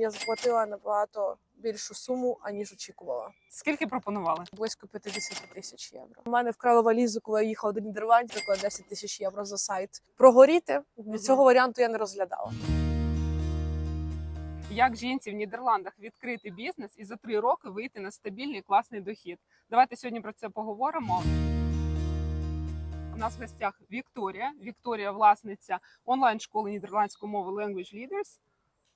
Я заплатила набагато більшу суму, аніж очікувала. Скільки пропонували? Близько 50 тисяч євро. У мене вкрали валізу, коли я їхала до Нідерландів, виклала 10 тисяч євро за сайт. Прогоріти від цього варіанту я не розглядала. Як жінці в Нідерландах відкрити бізнес і за три роки вийти на стабільний класний дохід? Давайте сьогодні про це поговоримо. У нас в гостях Вікторія. Вікторія, власниця онлайн-школи нідерландської мови Language Leaders.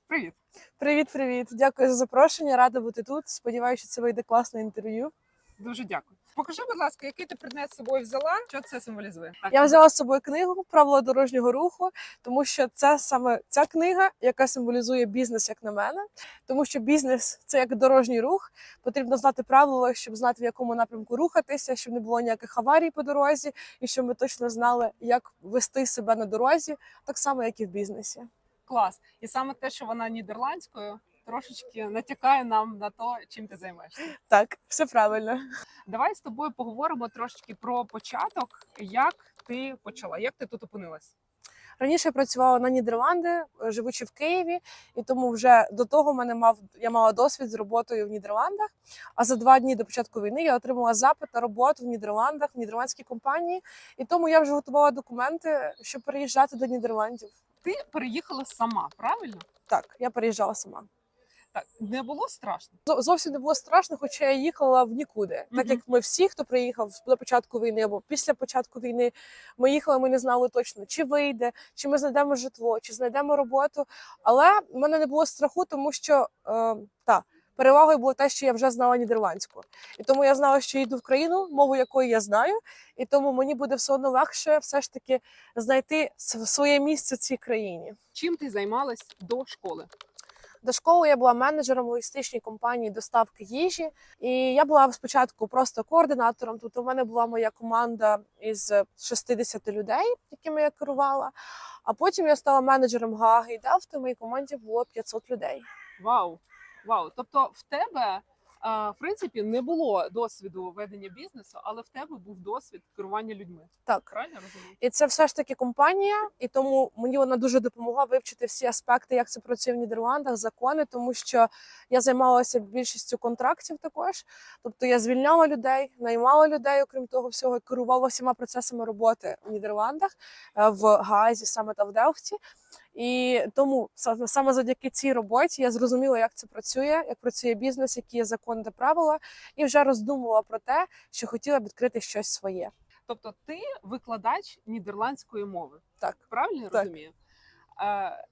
Привіт! Привіт, привіт! Дякую за запрошення. Рада бути тут. Сподіваюся, що це вийде класне інтерв'ю. Дуже дякую. Покажи, будь ласка, який ти предмет з собою взяла? Що це символізує? Так. Я взяла з собою книгу Правила дорожнього руху, тому що це саме ця книга, яка символізує бізнес, як на мене. Тому що бізнес це як дорожній рух. Потрібно знати правила, щоб знати в якому напрямку рухатися, щоб не було ніяких аварій по дорозі, і щоб ми точно знали, як вести себе на дорозі, так само, як і в бізнесі. Клас. І саме те, що вона нідерландською, трошечки натякає нам на то, чим ти займаєшся. Так, все правильно. Давай з тобою поговоримо трошечки про початок. Як ти почала? Як ти тут опинилась? Раніше я працювала на Нідерланди, е, живучи в Києві, і тому вже до того мене мав я мала досвід з роботою в Нідерландах. А за два дні до початку війни я отримала запит на роботу в Нідерландах в нідерландській компанії, і тому я вже готувала документи, щоб переїжджати до Нідерландів. Ти переїхала сама, правильно? Так, я переїжджала сама. Так не було страшно. Зо- Зовсім не було страшно, хоча я їхала в нікуди. Так Мгм. як ми всі, хто приїхав до початку війни або після початку війни, ми їхали, ми не знали точно, чи вийде, чи ми знайдемо житло, чи знайдемо роботу. Але в мене не було страху, тому що е, та перевагою було те, що я вже знала нідерландську, і тому я знала, що йду в країну, мову якої я знаю, і тому мені буде все одно легше все ж таки знайти своє місце в цій країні. Чим ти займалась до школи? До школи я була менеджером логістичній компанії доставки їжі, і я була спочатку просто координатором. Тут у мене була моя команда із 60 людей, якими я керувала. А потім я стала менеджером Гаги і Делфти. В моїй команді було 500 людей. Вау! Вау! Тобто, в тебе в принципі не було досвіду ведення бізнесу, але в тебе був досвід керування людьми. Так. Правильно розумію? І це все ж таки компанія, і тому мені вона дуже допомогла вивчити всі аспекти, як це працює в Нідерландах, закони, тому що я займалася більшістю контрактів також. Тобто я звільняла людей, наймала людей, окрім того всього, керувала всіма процесами роботи в Нідерландах, е, в Гаазі, саме та в Делфті. І тому саме завдяки цій роботі я зрозуміла, як це працює, як працює бізнес, які є закони та правила, і вже роздумувала про те, що хотіла б відкрити щось своє. Тобто, ти викладач нідерландської мови. Так. Правильно я Так. розумію? Е,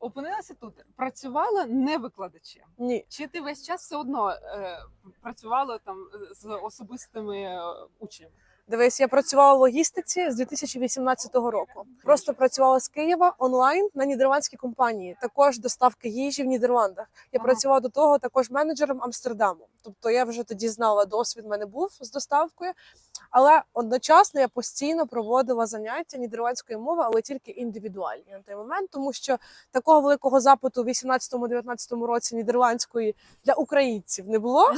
опинилася тут, працювала не викладачем. Ні, Чи ти весь час все одно е, працювала там з особистими е, учнями? Дивись, я працювала в логістиці з 2018 року. Просто працювала з Києва онлайн на нідерландській компанії. Також доставки їжі в Нідерландах. Я Ага. працювала до того також менеджером Амстердаму. Тобто я вже тоді знала досвід. в мене був з доставкою, але одночасно я постійно проводила заняття нідерландської мови, але тільки індивідуальні на той момент, тому що такого великого запиту в 18-19 році нідерландської для українців не було.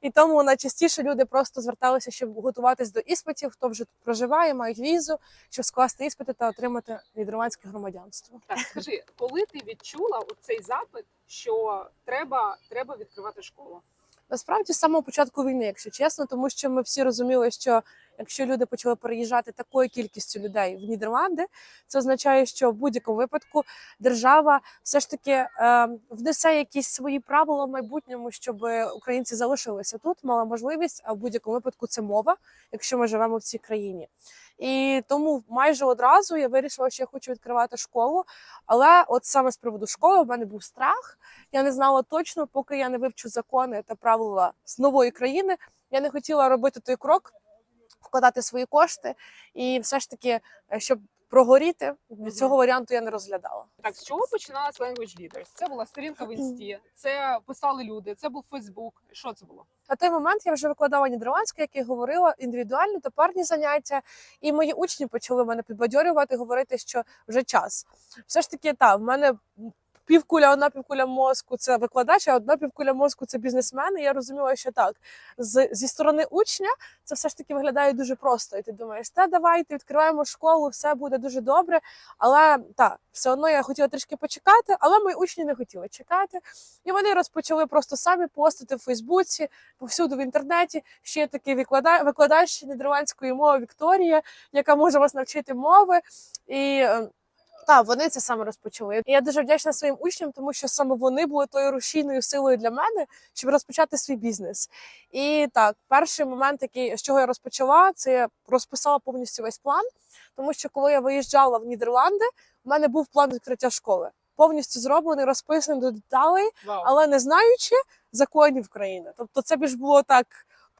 І тому найчастіше люди просто зверталися, щоб готуватись до іспитів, хто вже тут проживає, мають візу, щоб скласти іспити та отримати нідерландське громадянство. Так, скажи, коли ти відчула цей запит, що треба, треба відкривати школу? Насправді з самого початку війни, якщо чесно, тому що ми всі розуміли, що якщо люди почали переїжджати такою кількістю людей в Нідерланди, це означає, що в будь-якому випадку держава все ж таки е, внесе якісь свої правила в майбутньому, щоб українці залишилися тут, мали можливість. А в будь-якому випадку це мова, якщо ми живемо в цій країні. І тому майже одразу я вирішила, що я хочу відкривати школу. Але от саме з приводу школи в мене був страх. Я не знала точно, поки я не вивчу закони та правила з нової країни. Я не хотіла робити той крок, вкладати свої кошти, і все ж таки, е, щоб прогоріти, Мгм. цього варіанту я не розглядала. Так, з чого починалась Language Leaders? Це була сторінка в інсті, це писали люди, це був Фейсбук. Що це було? На той момент я вже викладала нідерландську, як я говорила, індивідуальні та парні заняття, і мої учні почали мене підбадьорювати, говорити, що вже час. Все ж таки, та в мене півкуля, одна півкуля мозку це викладач, а одна півкуля мозку це бізнесмен. І я розуміла, що так з, зі сторони учня це все ж таки виглядає дуже просто. І ти думаєш, та давайте відкриваємо школу, все буде дуже добре. Але так, все одно я хотіла трішки почекати, але мої учні не хотіли чекати. І вони розпочали просто самі постити в Фейсбуці, повсюду в інтернеті. Ще такий викладач, викладач нідерландської мови Вікторія, яка може вас навчити мови. І так, вони це саме розпочали. І я дуже вдячна своїм учням, тому що саме вони були тою рушійною силою для мене, щоб розпочати свій бізнес. І так, перший момент, який з чого я розпочала, це я розписала повністю весь план. Тому що коли я виїжджала в Нідерланди, у мене був план відкриття школи. Повністю зроблений, розписаний до деталей, Вау. але не знаючи законів країни. Тобто, це більш було так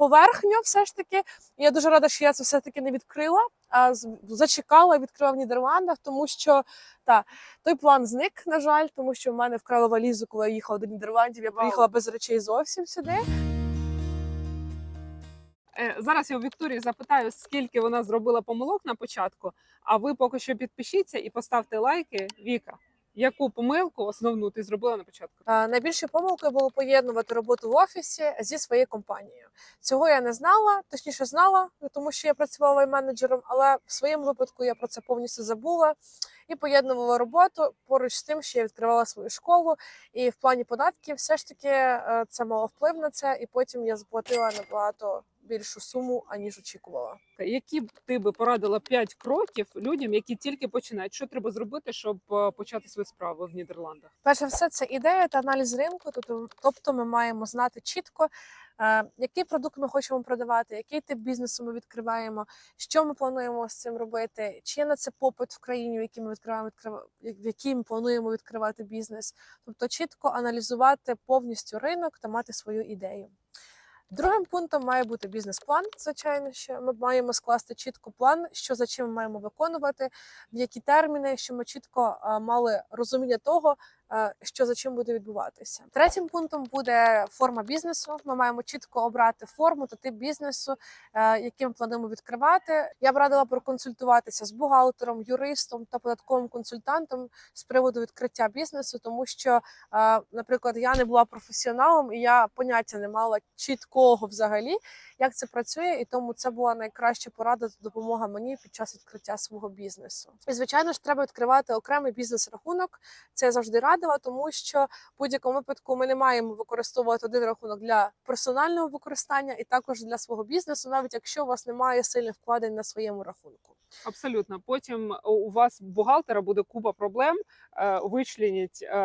поверхньо, все ж таки. І я дуже рада, що я це все таки не відкрила, а зачекала, відкрила в Нідерландах, тому що та той план зник, на жаль, тому що в мене вкрали валізу, коли я їхала до Нідерландів. Я приїхала без речей зовсім сюди. Е, Зараз я у Вікторії запитаю, скільки вона зробила помилок на початку. А ви поки що підпишіться і поставте лайки. Віка, яку помилку основну ти зробила на початку? Найбільшою помилкою було поєднувати роботу в офісі зі своєю компанією. Цього я не знала, точніше знала, тому що я працювала менеджером, але в своєму випадку я про це повністю забула і поєднувала роботу поруч з тим, що я відкривала свою школу. І в плані податків все ж таки е, це мало вплив на це, і потім я заплатила набагато більшу суму, аніж очікувала. Які б ти би порадила 5 кроків людям, які тільки починають? Що треба зробити, щоб е, почати свою справу в Нідерландах? Перше все це ідея та аналіз ринку. Тобто, тобто ми маємо знати чітко, е, який продукт ми хочемо продавати, який тип бізнесу ми відкриваємо, що ми плануємо з цим робити, чи є на це попит в країні, в якій ми відкриваємо відкрива- в якій ми плануємо відкривати бізнес. Тобто чітко аналізувати повністю ринок та мати свою ідею. Другим пунктом має бути бізнес-план. Звичайно, що ми маємо скласти чітко план, що за чим ми маємо виконувати, в які терміни, що ми чітко мали розуміння того, що за чим буде відбуватися. Третім пунктом буде форма бізнесу. Ми маємо чітко обрати форму та тип бізнесу, е, яким плануємо відкривати. Я б радила проконсультуватися з бухгалтером, юристом та податковим консультантом з приводу відкриття бізнесу, тому що, е, наприклад, я не була професіоналом і я поняття не мала чіткого взагалі, як це працює, і тому це була найкраща порада та допомога мені під час відкриття свого бізнесу. І звичайно ж, треба відкривати окремий бізнес-рахунок. Це завжди радила, тому що в будь-якому випадку ми не маємо використовувати один рахунок для персонального використання і також для свого бізнесу, навіть якщо у вас немає сильних вкладень на своєму рахунку. Абсолютно. Потім у- у вас бухгалтера буде купа проблем. е, Вичленіть, е,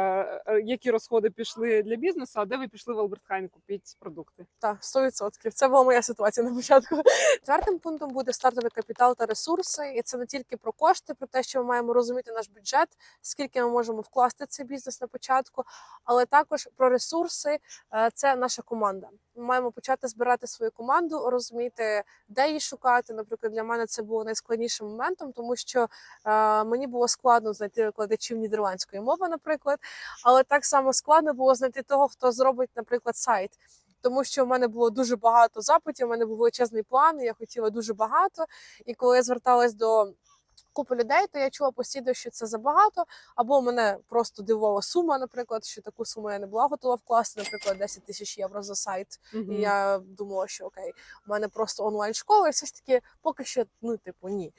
е, які розходи пішли для бізнесу, а де ви пішли в Альбертхайн купити продукти. Так, 100%. Це була моя ситуація на початку. Четвертим пунктом буде стартовий капітал та ресурси. І це не тільки про кошти, про те, що ми маємо розуміти наш бюджет, скільки ми можемо вкласти в цей бізнес на початку, але також про ресурси. Е, Це наша команда. Ми маємо почати збирати свою команду, розуміти, де її шукати. Наприклад, для мене це було найскладнішим моментом, тому що е, мені було складно знайти викладачів нідерландської мови, наприклад, але так само складно було знайти того, хто зробить, наприклад, сайт тому що в мене було дуже багато запитів, у мене був величезний план, я хотіла дуже багато. І коли я зверталась до купи людей, то я чула постійно, що це забагато, або мене просто дивувала сума, наприклад, що таку суму я не була готова вкласти, наприклад, 10 тисяч євро за сайт. Мгм. І я думала, що окей, у мене просто онлайн школа, і все ж таки поки що, ну, типу, ні.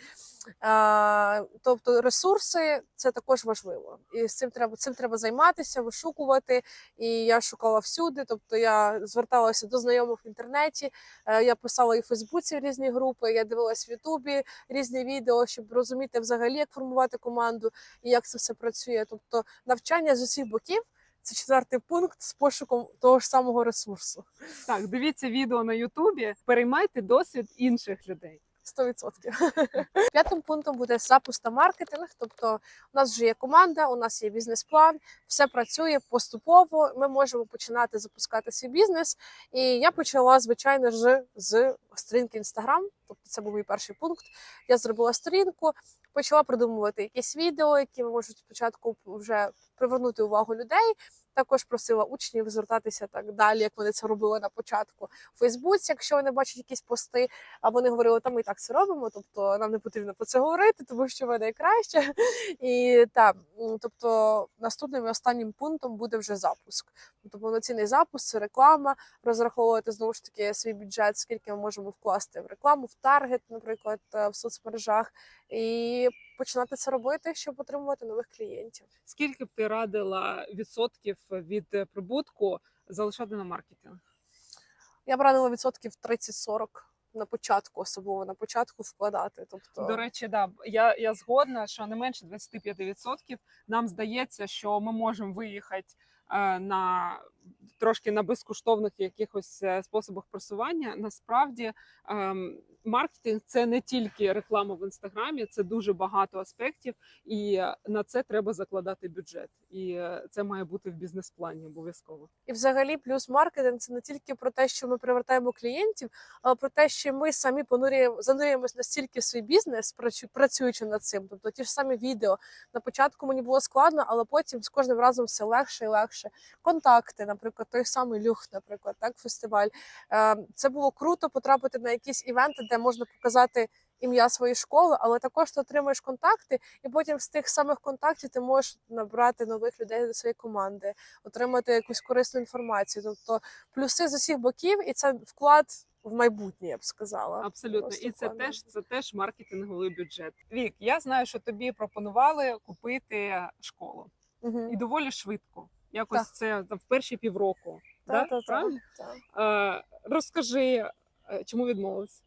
Тобто ресурси це також важливо. І з цим треба цим треба займатися, вишукувати. І я шукала всюди. Тобто я зверталася до знайомих в інтернеті, е, я писала і в Фейсбуці в різні групи, я дивилась в Ютубі різні відео, щоб розуміти взагалі, як формувати команду і як це все працює. Тобто навчання з усіх боків. Це четвертий пункт з пошуком того ж самого ресурсу. Так, дивіться відео на Ютубі, переймайте досвід інших людей. 100%. П'ятим пунктом буде запуск та маркетинг. Тобто, у нас вже є команда, у нас є бізнес-план, все працює поступово. Ми можемо починати запускати свій бізнес. І я почала, звичайно ж, з сторінки Інстаграм. Тобто, це був мій перший пункт. Я зробила сторінку, почала придумувати якісь відео, які можуть спочатку вже привернути увагу людей. Також просила учнів звертатися так далі, як вони це робили на початку у Фейсбуці, якщо вони бачать якісь пости, а вони говорили, та ми так це робимо, тобто нам не потрібно про це говорити, тому що ви найкраще. І так, тобто наступним і останнім пунктом буде вже запуск. Тобто повноцінний запуск, це реклама, розраховувати знову ж таки свій бюджет, скільки ми можемо вкласти в рекламу, в таргет, наприклад, е, в соцмережах, і починати це робити, щоб отримувати нових клієнтів. Скільки б ти радила відсотків від е, прибутку залишати на маркетинг? Я б радила відсотків 30-40 на початку, особливо на початку вкладати. Тобто До речі, да я, я згодна, що не менше 25%. Нам здається, що ми можемо виїхати е, на трошки на безкоштовних якихось е, способах просування. Насправді ем, маркетинг це не тільки реклама в інстаграмі, це дуже багато аспектів, і на це треба закладати бюджет. І е, це має бути в бізнес-плані обов'язково. І взагалі, плюс маркетинг це не тільки про те, що ми привертаємо клієнтів, але про те, що ми самі понурюємо, занурюємось настільки в свій бізнес, працюючи над цим. Тобто ті ж самі відео. На початку мені було складно, але потім з кожним разом все легше і легше. Контакти, наприклад, той самий Люх, наприклад, так, фестиваль. Е, Це було круто потрапити на якісь івенти, де можна показати. Ім'я своєї школи, але також ти отримуєш контакти, і потім з тих самих контактів ти можеш набрати нових людей до своєї команди, отримати якусь корисну інформацію. Тобто плюси з усіх боків, і це вклад в майбутнє, я б сказала. Абсолютно, Просто і це вклад теж це теж маркетинговий бюджет. Вік, я знаю, що тобі пропонували купити школу Мгм. і доволі швидко. Якось Так. це там, в перші півроку. Так, да? так, та, Правильно? та. Е, розкажи, е, чому відмовилась?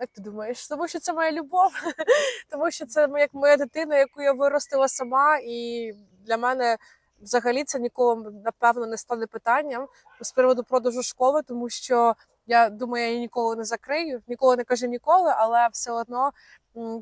Як ти думаєш? Тому що це моя любов, тому що це як моя дитина, яку я виростила сама, і для мене взагалі це ніколи напевно не стане питанням з приводу продажу школи, тому що я думаю, я її ніколи не закрию, ніколи не кажу ніколи, але все одно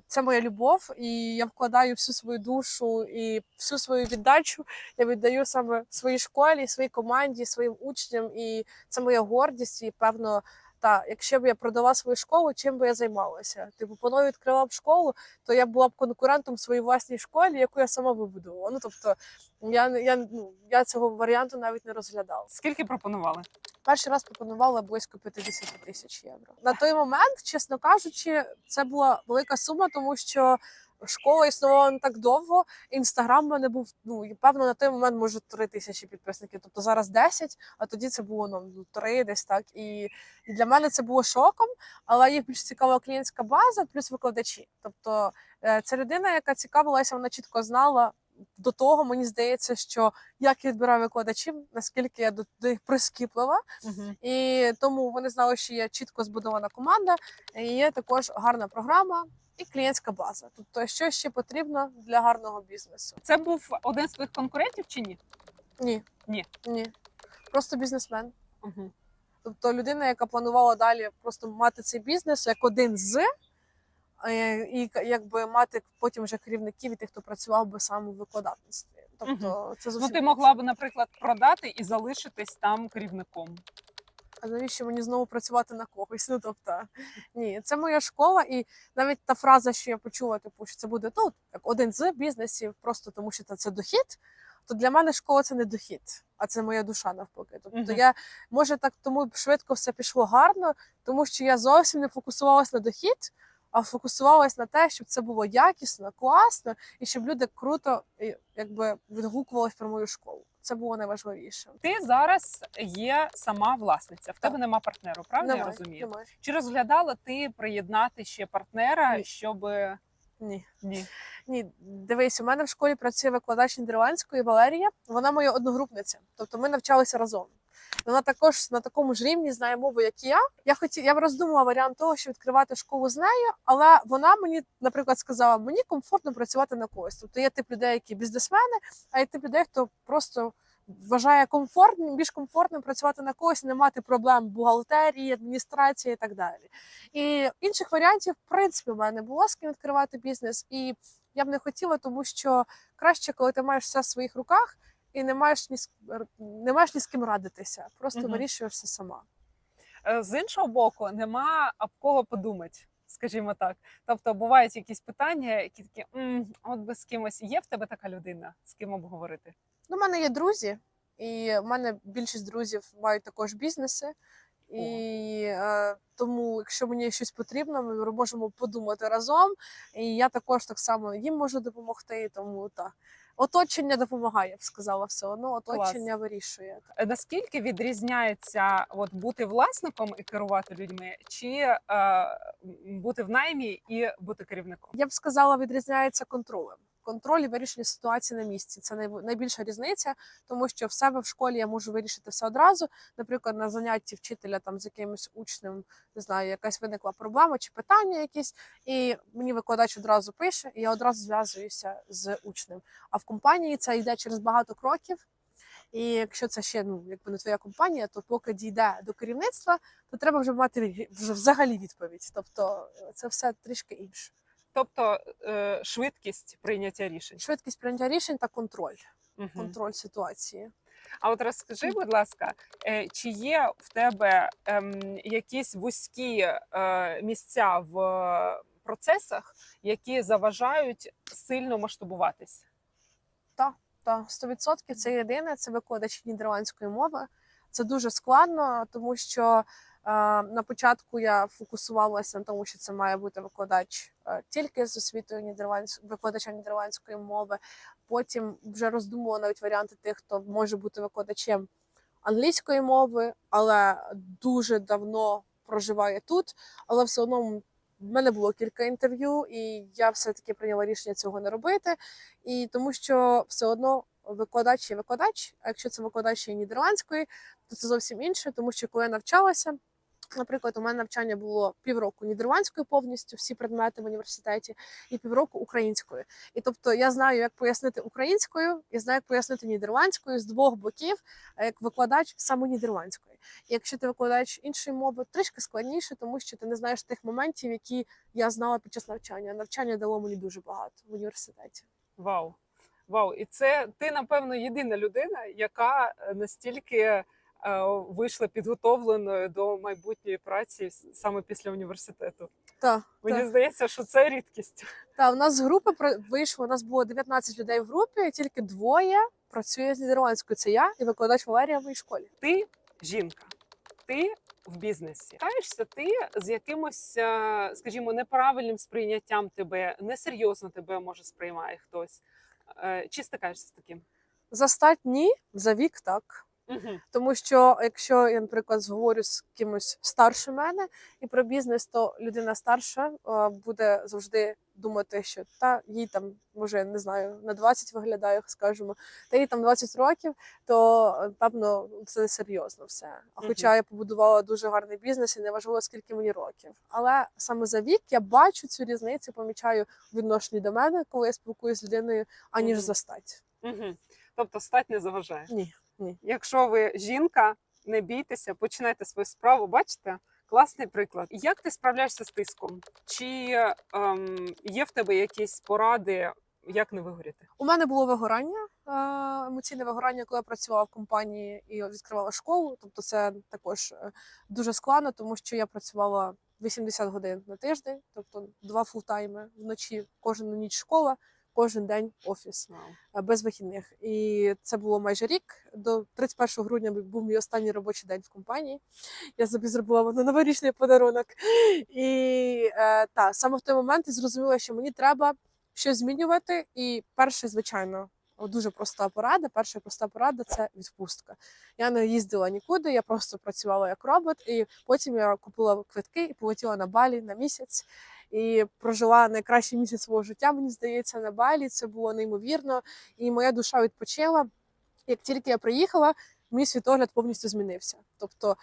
це моя любов, і я вкладаю всю свою душу і всю свою віддачу. Я віддаю саме своїй школі, своїй команді, своїм учням, і це моя гордість, і певно. Та, якщо б я продала свою школу, чим би я займалася? Типу, по відкрила б школу, то я була б конкурентом своїй власній школі, яку я сама вибудувала. Ну тобто, я я ну я цього варіанту навіть не розглядала. Скільки пропонували? Перший раз пропонувала близько 50 тисяч євро. На той момент, чесно кажучи, це була велика сума, тому що школа існувала не так довго. Інстаграм в мене був ну і, певно на той момент може три тисячі підписників. Тобто зараз 10, а тоді це було ну 3 десь так. І, і для мене це було шоком. Але їх більш цікава клієнтська база, плюс викладачі. Тобто е, це людина, яка цікавилася, вона чітко знала. До того мені здається, що як я відбираю викладачів, наскільки я до до них прискіплива, і тому вони знали, що є чітко збудована команда, і є також гарна програма і клієнтська база. Тобто, що ще потрібно для гарного бізнесу? Це був один з твоїх конкурентів чи ні? Ні, Ні. ні. Просто бізнесмен. Угу. Тобто людина, яка планувала далі просто мати цей бізнес як один з, і якби мати потім вже керівників і тих, хто працював би саме в викладацтві. Тобто, це Ну ти могла б, наприклад, продати і залишитись там керівником. а навіщо мені знову працювати на когось? Ну тобто, ні, це моя школа, і навіть та фраза, що я почула, типу, що це буде ну, як один з бізнесів, просто тому що це, дохід. То для мене школа це не дохід, а це моя душа навпаки. Тобто Мгм. я може так тому швидко все пішло гарно, тому що я зовсім не фокусувалась на дохід, а фокусувалась на те, щоб це було якісно, класно, і щоб люди круто якби відгукувались про мою школу. Це було найважливіше. Ти зараз є сама власниця. В тебе нема партнеру, правда? Я розумію. немає. Чи розглядала ти приєднати ще партнера, Ні. щоб Ні. ні? Ні, дивись, у мене в школі працює викладач нідерландської Валерія. Вона моя одногрупниця. Тобто ми навчалися разом. Вона також на такому ж рівні знає мову, як і я. Я хотів, я роздумувала варіант того, щоб відкривати школу з нею, але вона мені, наприклад, сказала: мені комфортно працювати на когось. Тобто є тип людей, які бізнесмени, а є тип людей, хто просто вважає комфортним, більш комфортним працювати на когось, не мати проблем бухгалтерії, адміністрації і так далі. І інших варіантів, в принципі, в мене було з ким відкривати бізнес. І я б не хотіла, тому що краще, коли ти маєш все в своїх руках і не маєш ні з не маєш ні з ким радитися. Просто Мгм. вирішуєш все сама. Е, З іншого боку, нема об кого подумати. скажімо так. Тобто бувають якісь питання, які такі «М, от би з кимось є в тебе така людина, з ким обговорити. Ну, у мене є друзі, і в мене більшість друзів мають також бізнеси. І е, тому, якщо мені щось потрібно, ми можемо подумати разом. І я також так само їм можу допомогти. Тому так. Оточення допомагає, я б сказала, все одно. Оточення вирішує. Е, Наскільки відрізняється от бути власником і керувати людьми, чи е, бути в наймі і бути керівником? Я б сказала, відрізняється контролем. Контроль і вирішення ситуації на місці це най- найбільша різниця, тому що в себе в школі я можу вирішити все одразу. Наприклад, на занятті вчителя там з якимось учнем, не знаю, якась виникла проблема чи питання якісь, і мені викладач одразу пише, і я одразу зв'язуюся з учнем. А в компанії це йде через багато кроків. І якщо це ще ну якби не твоя компанія, то поки дійде до керівництва, то треба вже мати вже взагалі відповідь. Тобто це все трішки інше. Тобто е, швидкість прийняття рішень. швидкість прийняття рішень та контроль, Мгм. контроль ситуації. А от розкажи, будь ласка, е, чи є в тебе ем, якісь вузькі е, місця в процесах, які заважають сильно масштабуватись? Та 100% це єдине, це викладач нідерландської мови. Це дуже складно, тому що на початку я фокусувалася на тому, що це має бути викладач е, тільки з освітою нідерландської викладача нідерландської мови. Потім вже роздумувала навіть варіанти тих, хто може бути викладачем англійської мови, але дуже давно проживає тут. Але все одно в мене було кілька інтерв'ю, і я все-таки прийняла рішення цього не робити. І тому що все одно викладач є викладач, а якщо це викладач є нідерландської, то це зовсім інше, тому що коли я навчалася. Наприклад, у мене навчання було півроку нідерландською повністю, всі предмети в університеті, і півроку українською. І тобто я знаю, як пояснити українською, і знаю, як пояснити нідерландською з двох боків, а як викладач саме нідерландської. Якщо ти викладач іншої мови, трішки складніше, тому що ти не знаєш тих моментів, які я знала під час навчання. Навчання дало мені дуже багато в університеті. Вау. Вау, і це ти, напевно, єдина людина, яка е, настільки е, вийшла підготовленою до майбутньої праці саме після університету. Так, Мені так. здається, що це рідкість. Та у нас з групи вийшло. У нас було 19 людей в групі, і тільки двоє працює з нідерландською. Це я і викладач Валерія в моїй школі. Ти жінка, ти в бізнесі. Каєшся ти з якимось, е, скажімо, неправильним сприйняттям тебе, несерйозно тебе може сприймає хтось. Е, Чи стикаєшся з таким? За стать ні, за вік так. Угу. Тому що якщо я, наприклад, зговорю з кимось старше мене і про бізнес, то людина старша буде завжди думати, що та їй там може не знаю на 20 виглядає, скажімо, та їй там 20 років, то е, певно це не серйозно все. А хоча я побудувала дуже гарний бізнес, і неважливо скільки мені років. Але саме за вік я бачу цю різницю, помічаю відношенні до мене, коли я спілкуюся з людиною, аніж Мгм. за стать. Угу. Тобто стать не заважає. Ні, ні. Якщо ви жінка, не бійтеся, починайте свою справу. Бачите? Класний приклад. Як ти справляєшся з тиском? Чи ем, є в тебе якісь поради, як не вигоріти? У мене було вигорання, е, емоційне вигорання, коли я працювала в компанії і відкривала школу. Тобто, це також е, дуже складно, тому що я працювала 80 годин на тиждень, тобто два фултайми вночі, кожну ніч школа, кожен день офіс Вау. е, без вихідних. І це було майже рік. До 31 грудня був мій останній робочий день в компанії. Я собі зробила на новорічний подарунок. І е, та саме в той момент зрозуміла, що мені треба щось змінювати. І перше, звичайно, дуже проста порада. Перша проста порада це відпустка. Я не їздила нікуди, я просто працювала як робот, і потім я купила квитки і полетіла на Балі на місяць. І прожила найкращий місяць свого життя, мені здається, на Балі. Це було неймовірно. І моя душа відпочила. Як тільки я приїхала, мій світогляд повністю змінився. Тобто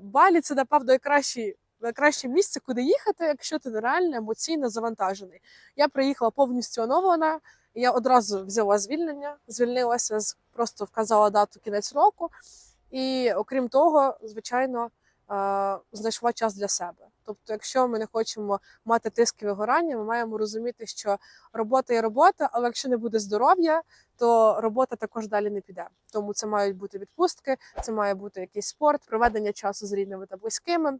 Балі це напевно найкращий. Найкраще місце, куди їхати, якщо ти нереально емоційно завантажений. Я приїхала повністю оновлена. Я одразу взяла звільнення, звільнилася просто вказала дату кінець року. І окрім того, звичайно, е, знайшла час для себе. Тобто, якщо ми не хочемо мати тиск і вигорання, ми маємо розуміти, що робота є робота, але якщо не буде здоров'я, то робота також далі не піде. Тому це мають бути відпустки, це має бути якийсь спорт, проведення часу з рідними та близькими.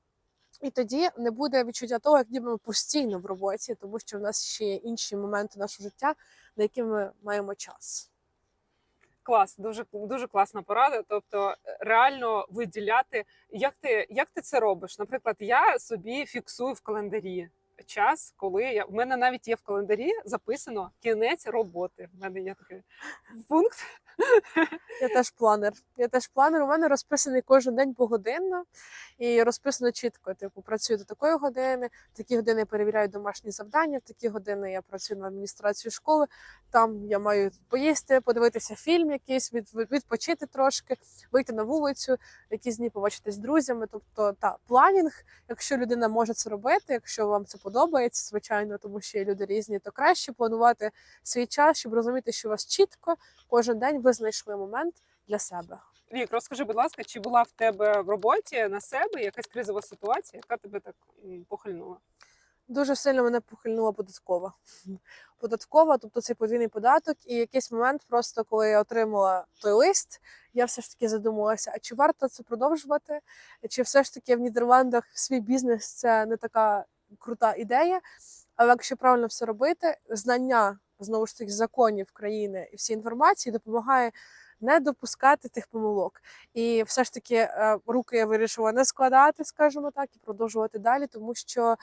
І тоді не буде відчуття того, як ніби ми постійно в роботі, тому що в нас ще є інші моменти нашого життя, на які ми маємо час. Клас, дуже дуже класна порада. Тобто, е, реально виділяти, як ти як ти це робиш? Наприклад, я собі фіксую в календарі час, коли я в мене навіть є в календарі записано кінець роботи. В мене є такий пункт. Я теж планер. Я теж планер. У мене розписаний кожен день погодинно і розписано чітко. Типу, працюю до такої години, в такі години перевіряю домашні завдання, в такі години я працюю на адміністрацію школи. Там я маю поїсти, подивитися фільм якийсь, від- відпочити трошки, вийти на вулицю, якісь дні побачитись з друзями. Тобто, та планінг, якщо людина може це робити, якщо вам це подобається, звичайно, тому що є люди різні, то краще планувати свій час, щоб розуміти, що у вас чітко кожен день ви знайшли момент для себе. Вік, розкажи, будь ласка, чи була в тебе в роботі на себе якась кризова ситуація, яка тебе так похильнула? Дуже сильно мене похильнула податкова. Податкова, тобто цей подвійний податок, і якийсь момент, просто коли я отримала той лист, я все ж таки задумалася: а чи варто це продовжувати? Чи все ж таки в Нідерландах свій бізнес це не така крута ідея? Але якщо правильно все робити, знання знову ж таки законів країни і всі інформації допомагає не допускати тих помилок. І все ж таки е, руки я вирішила не складати, скажімо так, і продовжувати далі, тому що е,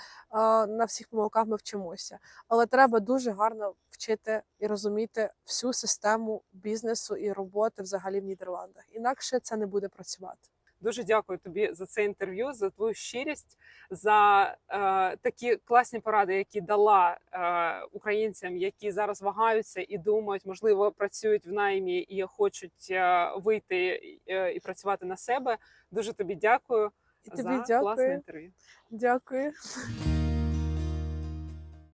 на всіх помилках ми вчимося. Але треба дуже гарно вчити і розуміти всю систему бізнесу і роботи взагалі в Нідерландах. Інакше це не буде працювати. Дуже дякую тобі за це інтерв'ю, за твою щирість, за е, такі класні поради, які дала е, українцям, які зараз вагаються і думають, можливо, працюють в наймі і хочуть е, вийти е, і працювати на себе. Дуже тобі дякую І тобі за класне інтерв'ю. Дякую.